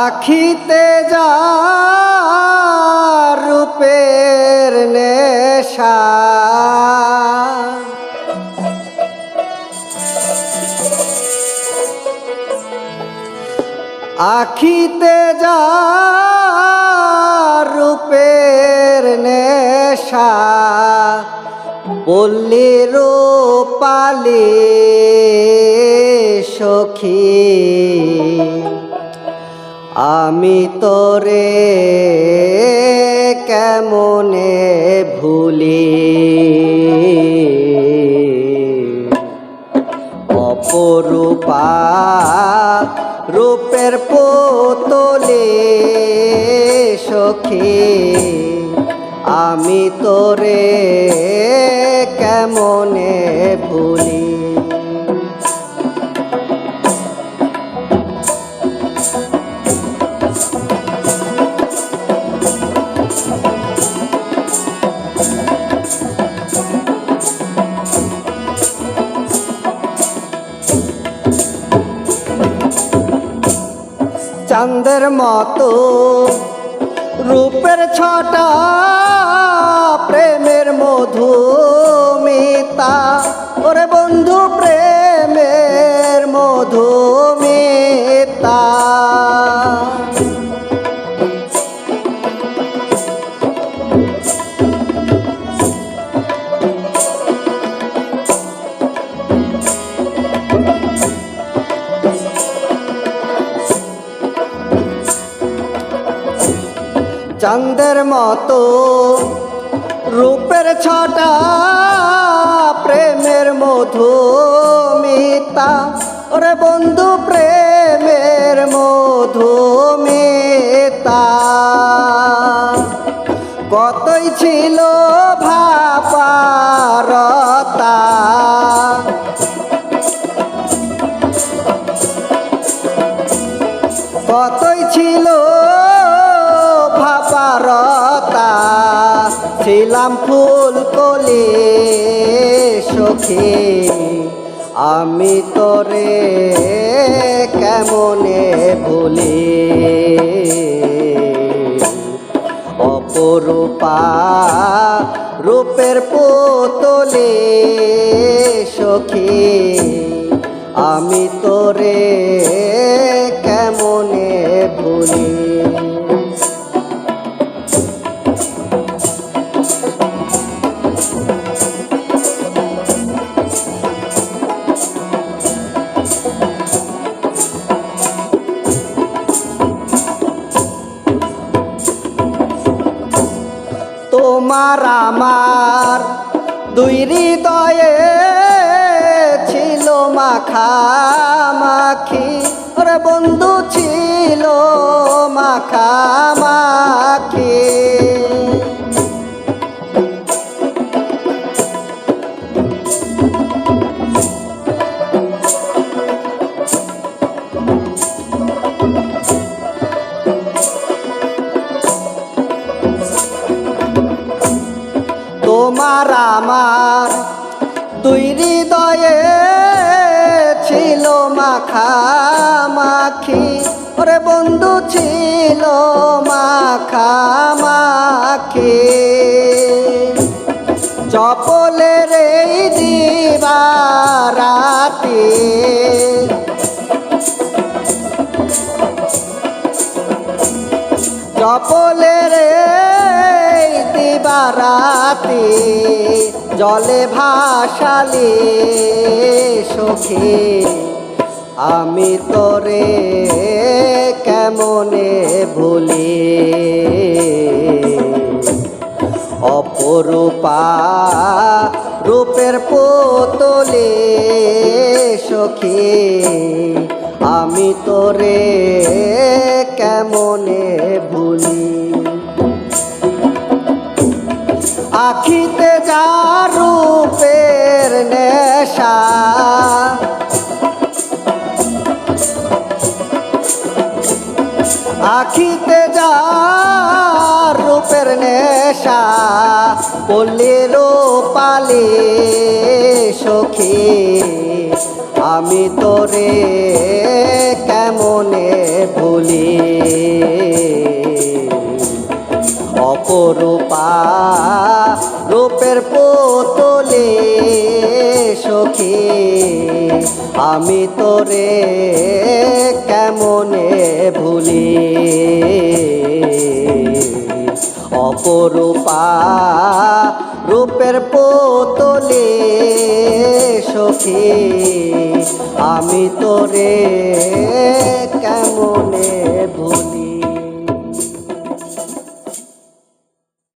আখিতে যা রূপের নেশা। আখিতে যা রূপের নেশা বললি রূপালি সখী আমি তোরে কেমনে ভুলি? অপরূপা রূপের পোতলে সখী আমি তোরে কেমনে ভুলি? চাঁদের মতো রূপের ছটা প্রেমের মধু মিতা ওরে বন্ধু প্রেমের মধুমিতা চাঁদের মতো রূপের ছটা, প্রেমের মধু মধুমিতা। ওরে বন্ধু, প্রেমের মধু মধুমিতা। কতই ছিল ভাপারতা কতই ছিল ছিলাম ফুল কলি সখী। আমি তোরে কেমনে ভুলি? অপরূপা রূপের পুতলে সখী। আমি তোরে কেমনে ভুলি? দুই হৃদয়ে ছিল মাখামাখি ওরে বন্ধু ছিল মাখামাখি আমার। দুই হৃদয়ে ছিল মাখামাখি। ওরে বন্ধু ছিল মাখামাখি। চপলের এই দিবারাতি চপলের এই দিবারাতি জলে ভাসালি সখী, আমি তোরে কেমনে ভুলি? অপরূপা রূপের পুতলে সখী, আমি তোরে কেমনে ভুলি? আখিতে যা রূপের নেশা, পল্লীর পালে সখী। আমি তোরে কেমন ভুলি? অপরূপা রূপের পোতলে সখী। আমি তোরে কেমনে ভুলি অপরূপা রূপের পোতলে সখী আমি তোরে কেমনে ভুলি?